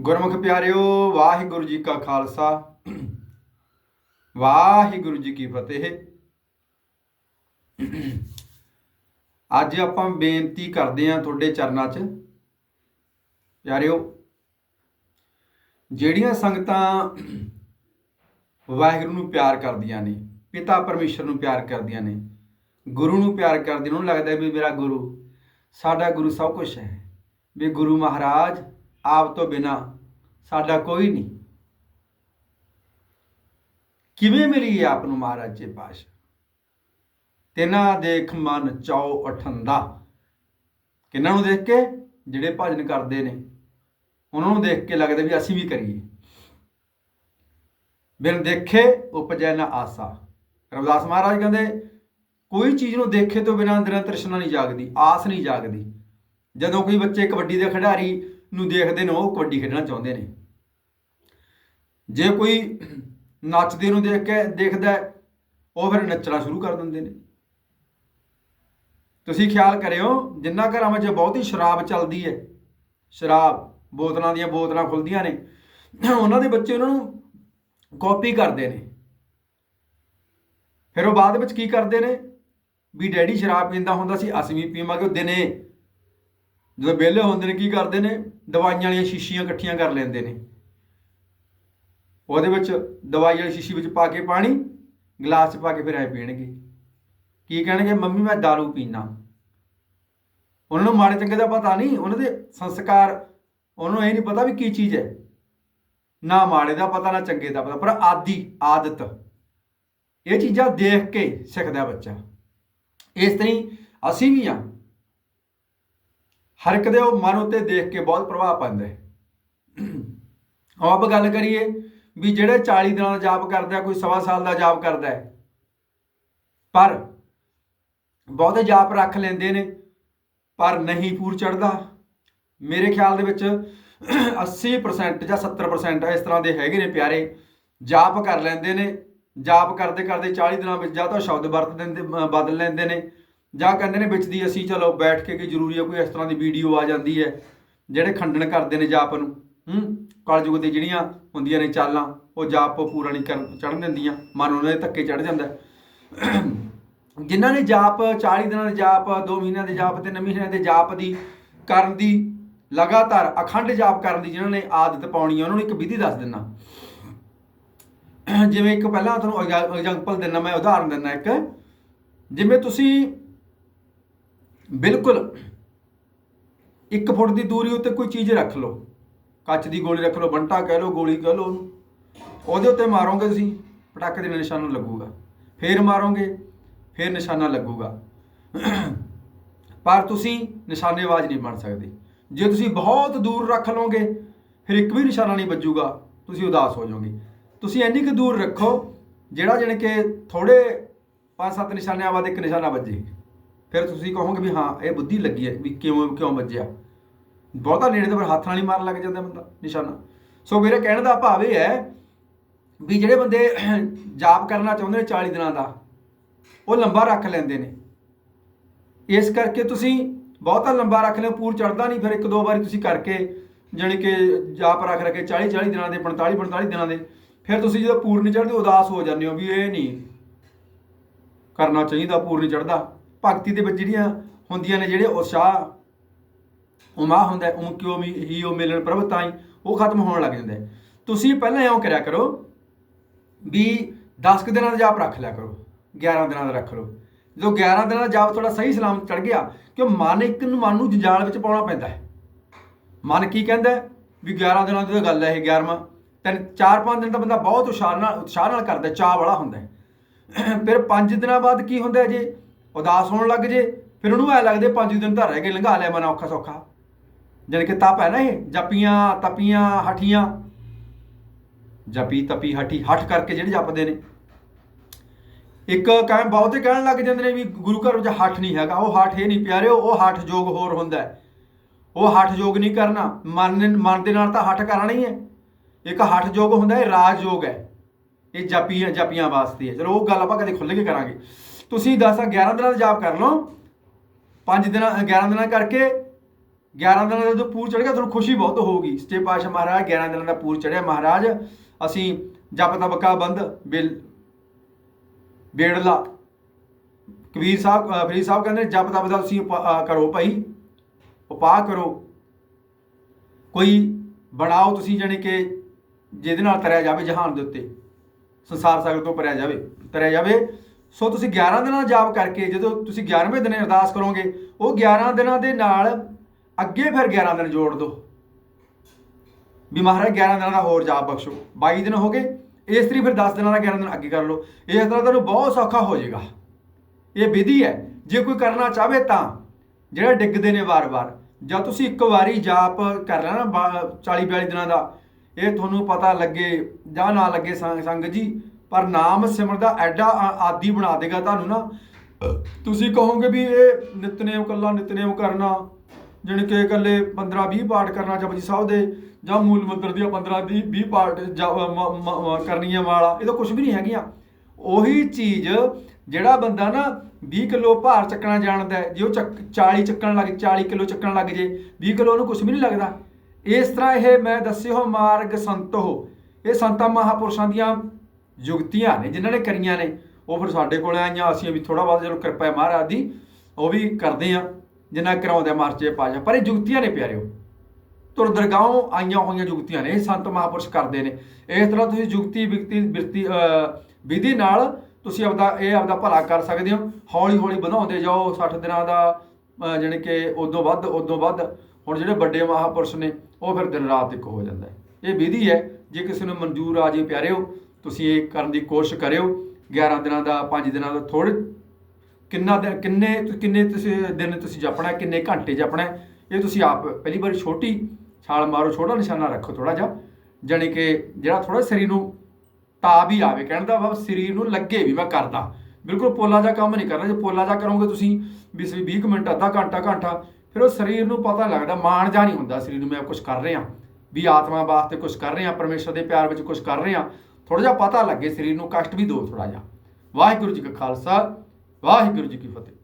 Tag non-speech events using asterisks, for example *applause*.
ਗੁਰਮੁਖ ਪਿਆਰਿਓ, ਵਾਹਿਗੁਰੂ ਜੀ ਕਾ ਖਾਲਸਾ। ਵਾਹਿਗੁਰੂ ਜੀ ਕੀ ਫਤਿਹ। ਅੱਜ ਆਪਾਂ ਬੇਨਤੀ ਕਰਦੇ ਹਾਂ ਤੁਹਾਡੇ ਚਰਨਾਂ 'ਚ। ਪਿਆਰਿਓ, ਜਿਹੜੀਆਂ ਸੰਗਤਾਂ ਵਾਹਿਗੁਰੂ ਨੂੰ ਪਿਆਰ ਕਰਦੀਆਂ ਨੇ, ਪਿਤਾ ਪਰਮੇਸ਼ਰ ਨੂੰ ਪਿਆਰ ਕਰਦੀਆਂ ਨੇ, ਗੁਰੂ ਨੂੰ ਪਿਆਰ ਕਰਦੀਆਂ ਉਹਨਾਂ ਨੂੰ ਲੱਗਦਾ ਵੀ ਮੇਰਾ ਗੁਰੂ, ਸਾਡਾ ਗੁਰੂ ਸਭ ਕੁਝ ਹੈ। ਵੀ ਗੁਰੂ ਮਹਾਰਾਜ ਆਪ ਤੋਂ ਬਿਨਾ ਸਾਡਾ ਕੋਈ ਨਹੀਂ। ਕਿਵੇਂ ਮਿਲੀ ਆਪ ਨੂੰ ਮਹਾਰਾਜ ਜੀ ਪਾਸ਼ ਤਿਨਾ ਦੇਖ ਮਨ ਚਾਉ ਅਠੰਦਾ। ਕਿਹਨਾਂ ਨੂੰ ਦੇਖ ਕੇ? ਜਿਹੜੇ ਭਜਨ ਕਰਦੇ ਨੇ। ਉਹਨਾਂ ਨੂੰ ਦੇਖ ਕੇ ਲੱਗਦਾ ਵੀ ਅਸੀਂ ਵੀ ਕਰੀਏ। ਬਿਨ ਦੇਖੇ ਉਪਜੈ ਨਾ ਆਸਾ। ਰਵਿਦਾਸ ਮਹਾਰਾਜ ਕਹਿੰਦੇ, ਕੋਈ ਚੀਜ਼ ਨੂੰ ਦੇਖੇ ਤੋਂ ਬਿਨਾਂ ਅੰਦਰਾਂ ਤ੍ਰਿਸ਼ਨਾ ਨਹੀਂ ਜਾਗਦੀ, ਆਸ ਨਹੀਂ ਜਾਗਦੀ। ਜਦੋਂ ਕੋਈ ਬੱਚੇ ਕਬੱਡੀ ਦੇ ਖਿਡਾਰੀ ਨੂੰ ਦੇਖਦੇ ਨੇ, ਉਹ ਕਬੱਡੀ ਖੇਡਣਾ ਚਾਹੁੰਦੇ ਨੇ। ਜੇ ਕੋਈ ਨੱਚਦੇ ਨੂੰ ਦੇਖ ਕੇ ਦੇਖਦਾ ਉਹ ਫਿਰ ਨੱਚਣਾ ਸ਼ੁਰੂ ਕਰ ਦਿੰਦੇ ਨੇ। ਤੁਸੀਂ ਖਿਆਲ ਕਰਿਓ, ਜਿੰਨਾ ਘਰਾਂ ਵਿੱਚ ਬਹੁਤੀ ਸ਼ਰਾਬ ਚੱਲਦੀ ਹੈ, ਸ਼ਰਾਬ, ਬੋਤਲਾਂ ਦੀਆਂ ਬੋਤਲਾਂ ਖੁੱਲਦੀਆਂ ਨੇ, ਉਹਨਾਂ ਦੇ ਬੱਚੇ ਉਹਨਾਂ ਨੂੰ ਕਾਪੀ ਕਰਦੇ ਨੇ। ਫਿਰ ਉਹ ਬਾਅਦ ਵਿੱਚ ਕੀ ਕਰਦੇ ਨੇ? ਵੀ ਡੈਡੀ ਸ਼ਰਾਬ ਪੀਂਦਾ ਹੁੰਦਾ ਸੀ, ਅਸੀਂ ਵੀ ਪੀਵਾਂਗੇ, ਉਹ ਦਿਨੇ ਜਦੋਂ ਵਿਹਲੇ ਹੁੰਦੇ ਨੇ, ਕੀ ਕਰਦੇ ਨੇ? ਦਵਾਈਆਂ ਵਾਲੀਆਂ ਸ਼ੀਸ਼ੀਆਂ ਇਕੱਠੀਆਂ ਕਰ ਲੈਂਦੇ ਨੇ। ਉਹਦੇ ਵਿੱਚ ਦਵਾਈ ਵਾਲੀ ਸ਼ੀਸ਼ੀ ਵਿੱਚ ਪਾ ਕੇ ਪਾਣੀ, ਗਲਾਸ 'ਚ ਪਾ ਕੇ ਫਿਰ ਐ ਪੀਣਗੇ। ਕੀ ਕਹਿਣਗੇ? ਮੰਮੀ, ਮੈਂ दारू ਪੀਣਾ ਉਹਨਾਂ ਨੂੰ ਮਾੜੇ ਚੰਗੇ ਦਾ ਪਤਾ ਨਹੀਂ। ਉਹਨਾਂ ਦੇ ਸੰਸਕਾਰ, ਉਹਨੂੰ ਇਹ ਨਹੀਂ ਪਤਾ ਵੀ ਕੀ ਚੀਜ਼ ਹੈ। ਨਾ ਮਾੜੇ ਦਾ ਪਤਾ, ਨਾ ਚੰਗੇ ਦਾ ਪਤਾ, ਪਰ ਆਦੀ, ਆਦਤ। ਇਹ ਚੀਜ਼ਾਂ ਦੇਖ ਕੇ ਸਿੱਖਦਾ ਬੱਚਾ। ਇਸ ਤਰੀ ਅਸੀਂ ਵੀ ਆ ਹਰ ਇੱਕ ਦੇ ਉਹ ਮਨ ਉੱਤੇ ਦੇਖ ਕੇ ਬਹੁਤ ਪ੍ਰਭਾਵ ਪੈਂਦਾ ਹੈ। ਆਓ ਆਪਾਂ ਗੱਲ ਕਰੀਏ ਵੀ ਜਿਹੜੇ 40 ਦਿਨਾਂ ਦਾ ਜਾਪ ਕਰਦਾ ਕੋਈ ਸਵਾ ਸਾਲ ਦਾ ਜਾਪ ਕਰਦਾ ਹੈ, ਪਰ ਬਹੁਤੇ ਜਾਪ ਰੱਖ ਲੈਂਦੇ ਨੇ, ਪਰ ਨਹੀਂ ਪੂਰ ਚੜਦਾ ਮੇਰੇ ਖਿਆਲ ਦੇ ਵਿੱਚ 80% ਜਾਂ 70% ਇਸ ਤਰ੍ਹਾਂ ਦੇ ਹੈਗੇ ਨੇ ਪਿਆਰੇ, ਜਾਪ ਕਰ ਲੈਂਦੇ ਨੇ। ਜਾਪ ਕਰਦੇ ਕਰਦੇ 40 ਦਿਨਾਂ ਵਿੱਚ ਜਾਂ ਤਾਂ ਸ਼ਬਦ ਵਰਤ ਦਿੰਦੇ ਬਦਲ ਲੈਂਦੇ ਨੇ। ਜਾਂ ਕਹਿੰਦੇ ਨੇ ਵਿੱਚ ਦੀ ਅਸੀਂ ਚਲੋ ਬੈਠ ਕੇ ਕੀ ਜ਼ਰੂਰੀ ਹੈ ਕੋਈ ਇਸ ਤਰ੍ਹਾਂ ਦੀ ਵੀਡੀਓ ਆ ਜਾਂਦੀ ਹੈ, ਜਿਹੜੇ ਖੰਡਨ ਕਰਦੇ ਨੇ ਜਾਪ ਨੂੰ, ਹੂੰ? ਕਲਯੁਗ ਦੀ ਜਿਹੜੀਆਂ ਹੁੰਦੀਆਂ ਨੇ ਚਾਲਾਂ, ਉਹ ਜਾਪ ਪੂਰਾ ਨਹੀਂ ਕਰਨ ਚੜਨ ਦਿੰਦੀਆਂ, ਮਨ ਉਹਨਾਂ ਦੇ ਧੱਕੇ ਚੜ ਜਾਂਦਾ। ਹੈ। ਜਿਨ੍ਹਾਂ ਨੇ ਜਾਪ 40 ਦਿਨਾਂ ਦੇ ਜਾਪ 2 ਮਹੀਨਿਆਂ ਦੇ ਜਾਪ ਤੇ 9 ਮਹੀਨਿਆਂ ਦੇ ਜਾਪ ਦੀ ਕਰਨ ਦੀ ਲਗਾਤਾਰ ਅਖੰਡ ਜਾਪ ਕਰਨ ਦੀ ਜਿਨ੍ਹਾਂ ਨੇ ਆਦਤ ਪਾਉਣੀ ਹੈ ਉਹਨਾਂ ਨੂੰ ਇੱਕ ਵਿਧੀ ਦੱਸ ਦਿੰਨਾ ਜਿਵੇਂ ਇੱਕ ਪਹਿਲਾਂ ਤੁਹਾਨੂੰ ਐਗਜ਼ਾਮਪਲ ਦਿੰਨਾ ਮੈਂ ਉਦਾਹਰਨ ਦਿੰਨਾ ਇੱਕ। ਜਿਵੇਂ ਤੁਸੀਂ ਬਿਲਕੁਲ। 1 ਫੁੱਟ ਦੀ ਦੂਰੀ ਉੱਤੇ ਕੋਈ ਚੀਜ਼ ਰੱਖ ਲਓ। ਕੱਚ ਦੀ ਗੋਲੀ ਰੱਖ ਲਓ, ਬੰਟਾ ਕਹਿ ਲਓ, ਗੋਲੀ ਕਹਿ ਲਓ। ਉਹਨੂੰ ਉਹਦੇ ਉੱਤੇ ਮਾਰੋਗੇ ਤੁਸੀਂ, ਪਟਾਕੇ ਦੇ ਨਿਸ਼ਾਨਾ ਲੱਗੂਗਾ। ਫੇਰ ਮਾਰੋਗੇ, ਫੇਰ ਨਿਸ਼ਾਨਾ ਲੱਗੂਗਾ। ਪਰ ਤੁਸੀਂ ਨਿਸ਼ਾਨੇਬਾਜ਼ ਨਹੀਂ ਬਣ ਸਕਦੇ। ਜੇ ਤੁਸੀਂ ਬਹੁਤ ਦੂਰ ਰੱਖ ਲਓਗੇ, ਫਿਰ ਇੱਕ ਵੀ ਨਿਸ਼ਾਨਾ ਨਹੀਂ ਵੱਜੂਗਾ, ਤੁਸੀਂ ਉਦਾਸ ਹੋ ਜਾਓਗੇ। ਤੁਸੀਂ ਇੰਨੀ ਕੁ ਦੂਰ ਰੱਖੋ, ਜਿਹੜਾ ਜਾਣੀ ਕਿ ਥੋੜੇ ਪੰਜ ਸੱਤ ਨਿਸ਼ਾਨਿਆਂ ਬਾਅਦ ਇੱਕ ਨਿਸ਼ਾਨਾ ਵੱਜੇ। ਫਿਰ ਤੁਸੀਂ ਕਹੋਗੇ ਵੀ ਹਾਂ, ਇਹ ਬੁੱਧੀ ਲੱਗੀ ਹੈ ਵੀ ਕਿਉਂ ਕਿਉਂ ਵੱਜਿਆ। ਬਹੁਤਾ ਨੇੜੇ ਤੋਂ ਪਰ ਹੱਥ ਨਾਲ ਹੀ ਮਾਰਨ ਲੱਗ ਜਾਂਦਾ ਬੰਦਾ, ਨਿਸ਼ਾਨਾ। ਸੋ ਮੇਰੇ ਕਹਿਣ ਦਾ ਭਾਵ ਇਹ ਹੈ ਵੀ ਜਿਹੜੇ ਬੰਦੇ *clears throat* ਜਾਪ ਕਰਨਾ ਚਾਹੁੰਦੇ ਨੇ 40 ਦਿਨਾਂ ਦਾ, ਉਹ ਲੰਬਾ ਰੱਖ ਲੈਂਦੇ ਨੇ। ਇਸ ਕਰਕੇ ਤੁਸੀਂ ਬਹੁਤਾ ਲੰਬਾ ਰੱਖ ਲਿਓ, ਪੂਰ ਚੜਦਾ ਨਹੀਂ, ਫਿਰ ਇੱਕ ਦੋ ਵਾਰੀ ਤੁਸੀਂ ਕਰਕੇ, ਜਾਣੀ ਕਿ ਜਾਪ ਰੱਖ ਰੱਖ ਕੇ 40 40 ਦਿਨਾਂ ਦੇ 45 45 ਦਿਨਾਂ ਦੇ, ਫਿਰ ਤੁਸੀਂ ਜਦੋਂ ਪੂਰ ਨਹੀਂ ਚੜਦੇ ਉਦਾਸ ਹੋ ਜਾਂਦੇ ਹੋ ਵੀ ਇਹ ਨਹੀਂ ਕਰਨਾ ਚਾਹੀਦਾ ਪੂਰ ਨਹੀਂ ਚੜਦਾ ਭਗਤੀ ਦੇ ਵਿੱਚ ਜਿਹੜੀਆਂ ਹੁੰਦੀਆਂ ਨੇ ਜਿਹੜੇ ਉਤਸ਼ਾਹ ਉਮਾ ਹੁੰਦਾ ਉਮ ਕਿਉ ਮੀ, ਹੀ ਉਹ ਮਿਲਣ ਪ੍ਰਭ ਤਾਈ ਉਹ ਖਤਮ ਹੋਣ ਲੱਗ ਜਾਂਦਾ ਤੁਸੀਂ ਪਹਿਲਾਂ ਇਉਂ ਕਰਿਆ ਕਰੋ ਵੀ 10 ਕੁ ਦਿਨਾਂ ਦਾ ਜਾਪ ਰੱਖ ਲਿਆ ਕਰੋ 11 ਦਿਨਾਂ ਦਾ ਰੱਖ ਲਓ। ਜਦੋਂ 11 ਦਿਨਾਂ ਦਾ ਜਾਪ ਤੁਹਾਡਾ ਸਹੀ ਸਲਾਮ ਚੜ ਗਿਆ, ਕਿਉਂ ਮਨ ਇੱਕ ਨੂੰ ਮਨ ਨੂੰ ਜੰਜਾਲ ਵਿੱਚ ਪਾਉਣਾ ਪੈਂਦਾ ਹੈ? ਮਨ ਕੀ ਕਹਿੰਦਾ ਵੀ 11 ਦਿਨਾਂ ਦੀ ਤਾਂ ਗੱਲ ਹੈ ਇਹ 11ਵਾਂ ਤਿੰਨ 4-5 ਦਿਨ ਤਾਂ ਬੰਦਾ ਬਹੁਤ ਉਤਸ਼ਾਹ ਨਾਲ ਉਤਸ਼ਾਹ ਨਾਲ ਕਰਦਾ ਚਾਹ ਵਾਲਾ ਹੁੰਦਾ ਫਿਰ 5 ਦਿਨਾਂ ਬਾਅਦ ਕੀ ਹੁੰਦਾ ਜੇ? ਉਦਾਸ ਹੋਣ ਲੱਗ ਜੇ, ਫਿਰ ਉਹਨੂੰ ਐ ਲੱਗਦੇ 5 ਦਿਨ ਤਾਂ ਰਹਿ ਗਏ, ਲੰਘਾ ਲਿਆ ਮਨ ਔਖਾ ਸੌਖਾ। ਜਾਣੀ ਕਿ ਤਪ ਹੈ ਨਾ ਇਹ, ਜਪੀਆਂ, ਤਪੀਆਂ, ਹਠੀਆਂ। ਜਪੀ, ਤਪੀ, ਹਠੀ, ਹਠ ਕਰਕੇ ਜਿਹੜੇ ਜਪਦੇ ਨੇ। ਇੱਕ ਕਹਿ, ਬਹੁਤੇ ਕਹਿਣ ਲੱਗ ਜਾਂਦੇ ਨੇ ਵੀ ਗੁਰੂ ਘਰ ਵਿੱਚ ਹੱਠ ਨਹੀਂ ਹੈਗਾ। ਉਹ ਹੱਠ ਇਹ ਨਹੀਂ ਪਿਆਰਿਓ, ਉਹ ਹੱਠ ਯੋਗ ਹੋਰ ਹੁੰਦਾ ਉਹ ਹੱਠ ਯੋਗ ਨਹੀਂ ਕਰਨਾ। ਮਨ ਮਨ ਦੇ ਨਾਲ ਤਾਂ ਹੱਠ ਕਰਨਾ ਹੀ ਹੈ। ਇੱਕ ਹੱਠ ਯੋਗ ਹੁੰਦਾ ਹੈ ਰਾਜ ਯੋਗ ਹੈ। ਇਹ ਜਪੀਆਂ ਜਪੀਆਂ ਵਾਸਤੇ ਹੈ। ਚਲੋ ਉਹ ਗੱਲ ਆਪਾਂ ਕਦੇ ਖੁੱਲ੍ਹ ਕੇ ਕਰਾਂਗੇ। ਤੁਸੀਂ 10 11 ਦਿਨਾਂ ਦਾ ਜਾਪ ਕਰ ਲਓ। 5 ਦਿਨਾਂ 11 ਦਿਨਾਂ ਕਰਕੇ 11 ਦਿਨਾਂ ਦਾ ਜਦੋਂ ਪੂਰ ਚੜ ਗਿਆ ਤੁਹਾਨੂੰ ਖੁਸ਼ੀ ਬਹੁਤ ਹੋਊਗੀ। ਸੱਚੇ ਪਾਤਸ਼ਾਹ ਮਹਾਰਾਜ 11 ਦਿਨਾਂ ਦਾ ਪੂਰ ਚੜਿਆ ਮਹਾਰਾਜ। ਅਸੀਂ ਜਪ ਤਬਕਾ ਬੰਦ ਬਿਲ ਬੇੜਲਾ। ਕਬੀਰ ਸਾਹਿਬ ਅ, ਫਰੀਦ ਸਾਹਿਬ ਕਹਿੰਦੇ ਜਪ ਤਪ ਦਾ ਤੁਸੀਂ ਉਪਾ- ਕਰੋ ਭਾਈ ਉਪਾਅ ਕਰੋ। ਕੋਈ ਬਣਾਓ ਤੁਸੀਂ ਜਾਣੀ ਕਿ ਜਿਹਦੇ ਨਾਲ ਤਰਿਆ ਜਾਵੇ ਜਹਾਨ ਦੇ ਉੱਤੇ। ਸੰਸਾਰ ਸਾਗਰ ਤੋਂ ਪਰਿਆ ਜਾਵੇ ਤਰਿਆ ਜਾਵੇ। ਸੋ ਤੁਸੀਂ 11 ਦਿਨਾਂ ਦਾ ਜਾਪ ਕਰਕੇ ਜਦੋਂ ਤੁਸੀਂ 11ਵੇਂ ਦਿਨ ਅਰਦਾਸ ਕਰੋਗੇ, ਉਹ 11 ਦਿਨਾਂ ਦੇ ਨਾਲ ਅੱਗੇ ਫਿਰ 11 ਦਿਨ ਜੋੜ ਦਿਓ। ਵੀ ਮਹਾਰਾਜ 11 ਦਿਨਾਂ ਦਾ ਹੋਰ ਜਾਪ ਬਖਸ਼ੋ। 22 ਦਿਨ ਹੋ ਗਏ ਇਸ ਤਰੀ ਫਿਰ 10 ਦਿਨਾਂ ਦਾ 11 ਦਿਨ ਅੱਗੇ ਕਰ ਲਓ। ਇਸ ਤਰ੍ਹਾਂ ਤੁਹਾਨੂੰ ਬਹੁਤ ਸੌਖਾ ਹੋ ਜਾਏਗਾ। ਇਹ ਵਿਧੀ ਹੈ। ਜੇ ਕੋਈ ਕਰਨਾ ਚਾਹਵੇ ਤਾਂ, ਜਿਹੜਾ ਡਿੱਗਦੇ ਨੇ ਵਾਰ-ਵਾਰ। ਜਾਂ ਤੁਸੀਂ ਇੱਕ ਵਾਰੀ ਜਾਪ ਕਰ ਲੈਣਾ 40 42 ਦਿਨਾਂ ਦਾ। ਇਹ ਤੁਹਾਨੂੰ ਪਤਾ ਲੱਗੇ ਜਾਂ ਨਾ ਲੱਗੇ ਸੰਗ ਸੰਗ ਜੀ ਪਰ ਨਾਮ ਸਿਮਰਨ ਦਾ ਐਡਾ ਆ- ਆਦੀ ਬਣਾ ਦੇਗਾ ਤੁਹਾਨੂੰ ਨਾ। ਤੁਸੀਂ ਕਹੋਗੇ ਵੀ ਇਹ ਨਿਤਨੇਮ ਕੱਲਾ ਨਿਤਨੇਮ ਕਰਨਾ, ਜਾਣੀ ਕਿ ਇਕੱਲੇ 15 20 ਪਾਠ ਕਰਨਾ ਜਪਜੀ ਸਾਹਿਬ ਦੇ, ਜਾਂ ਮੂਲ ਮੰਤਰ ਦੀਆਂ 15 20 20 ਪਾਠ ਕਰਨੀਆਂ ਵਾਲਾ, ਇਹ ਤਾਂ ਕੁਝ ਵੀ ਨਹੀਂ ਹੈਗੀਆਂ। ਉਹੀ ਚੀਜ਼ ਜਿਹੜਾ ਬੰਦਾ ਨਾ 20 ਕਿਲੋ ਭਾਰ ਚੱਕਣਾ ਜਾਣਦਾ ਜੇ ਉਹ ਚੱਕ 40 ਚੱਕਣ ਲੱਗ 40 ਕਿਲੋ ਚੱਕਣ ਲੱਗ ਜੇ 20 ਕਿਲੋ ਉਹਨੂੰ ਕੁਝ ਵੀ ਨਹੀਂ ਲੱਗਦਾ। ਇਸ ਤਰ੍ਹਾਂ ਇਹ ਮੈਂ ਦੱਸਿਓ, ਮਾਰਗ ਸੰਤੋ। ਇਹ ਸੰਤਾਂ ਮਹਾਪੁਰਸ਼ਾਂ ਦੀਆਂ ਯੁਗਤੀਆਂ ਨੇ ਜਿਨ੍ਹਾਂ ਨੇ ਕਰੀਆਂ ਨੇ ਉਹ ਫਿਰ ਸਾਡੇ ਕੋਲ ਆਈਆਂ ਅਸੀਂ ਵੀ ਥੋੜਾ ਬਹੁਤ ਜਦੋਂ ਕਿਰਪਾ ਹੈ ਮਹਾਰਾਜ ਦੀ ਉਹ ਵੀ ਕਰਦੇ ਆ ਜਿੰਨਾ ਕਰਾਉਂਦੇ ਆ ਮਾਰਚੇ ਪਾਜਾ ਪਰ ਇਹ ਯੁਗਤੀਆਂ ਨੇ ਪਿਆਰਿਓ। ਤੁਰ ਦਰਗਾਹੋਂ ਆਈਆਂ ਹੋਈਆਂ ਜੁਗਤੀਆਂ ਨੇ ਇਹ ਸੰਤ ਮਹਾਪੁਰਸ਼ ਕਰਦੇ ਨੇ। ਇਸ ਤਰ੍ਹਾਂ ਤੁਸੀਂ ਜੁਗਤੀ ਵਿਕਤੀ ਬਿਰਤੀ ਵਿਧੀ ਨਾਲ ਤੁਸੀਂ ਆਪਦਾ ਇਹ ਆਪਦਾ ਭਲਾ ਕਰ ਸਕਦੇ ਹੋ। ਹੌਲੀ ਹੌਲੀ ਵਧਾਉਂਦੇ ਜਾਓ 60 ਦਿਨਾਂ ਦਾ ਅਹ, ਜਾਣੀ ਕਿ ਉਦੋਂ ਵੱਧ ਉਦੋਂ ਵੱਧ। ਹੁਣ ਜਿਹੜੇ ਵੱਡੇ ਮਹਾਪੁਰਸ਼ ਨੇ ਉਹ ਫਿਰ ਦਿਨ ਰਾਤ ਇੱਕ ਹੋ ਜਾਂਦਾ ਹੈ। ਇਹ ਵਿਧੀ ਹੈ ਜੇ ਕਿਸੇ ਨੂੰ ਮਨਜ਼ੂਰ ਆ ਜੇ ਪਿਆਰਿਓ ਤੁਸੀਂ ਇਹ ਕਰਨ ਦੀ ਕੋਸ਼ਿਸ਼ ਕਰਿਓ। 11 ਦਿਨਾਂ ਦਾ 5 ਦਿਨਾਂ ਦਾ ਥੋੜੇ ਕਿੰਨਾ ਦਿਨ ਕਿੰਨੇ ਕਿੰਨੇ ਤੁਸੀਂ ਦਿਨ ਤੁਸੀਂ ਜਪਣਾ, ਕਿੰਨੇ ਘੰਟੇ ਜਪਣਾ ਇਹ ਤੁਸੀਂ ਆਪ ਪਹਿਲੀ ਵਾਰ ਛੋਟੀ ਛਾਲ ਮਾਰੋ, ਛੋਟਾ ਨਿਸ਼ਾਨਾ ਰੱਖੋ ਥੋੜਾ ਜਿਹਾ। ਜਾਣੀ ਕਿ ਜਿਹੜਾ ਥੋੜਾ ਸਰੀਰ ਨੂੰ ਤਾ ਵੀ ਆਵੇ, ਕਹਿਣ ਦਾ ਵਾ ਸਰੀਰ ਨੂੰ ਲੱਗੇ ਵੀ ਮੈਂ ਕਰਦਾ। ਬਿਲਕੁਲ ਪੋਲਾ ਜਿਹਾ ਕੰਮ ਨਹੀਂ ਕਰਨਾ, ਜੇ ਪੋਲਾ ਜਿਹਾ ਕਰੋਗੇ ਤੁਸੀਂ ਵੀ ਸਹੀ 20 ਕੁ ਮਿੰਟ, ਅੱਧਾ ਘੰਟਾ ਘੰਟਾ, ਫਿਰ ਉਹ ਸਰੀਰ ਨੂੰ ਪਤਾ ਲੱਗਦਾ, ਮਾਣ ਜਾ ਨਹੀਂ ਹੁੰਦਾ ਸਰੀਰ ਨੂੰ, ਮੈਂ ਕੁਝ ਕਰ ਰਿਹਾ। ਵੀ ਆਤਮਾ ਵਾਸਤੇ ਕੁਝ ਕਰ ਰਿਹਾ, ਪਰਮੇਸ਼ਰ ਦੇ ਪਿਆਰ ਵਿੱਚ ਕੁਝ ਕਰ ਰਿਹਾ। ਥੋੜਾ ਜਿਹਾ ਪਤਾ ਲੱਗੇ, ਸਰੀਰ ਨੂੰ ਕਸ਼ਟ ਵੀ ਦਿਓ ਥੋੜਾ ਜਿਹਾ। ਵਾਹਿਗੁਰੂ ਜੀ ਕਾ ਖਾਲਸਾ, ਵਾਹਿਗੁਰੂ ਜੀ ਕੀ ਫਤਿਹ।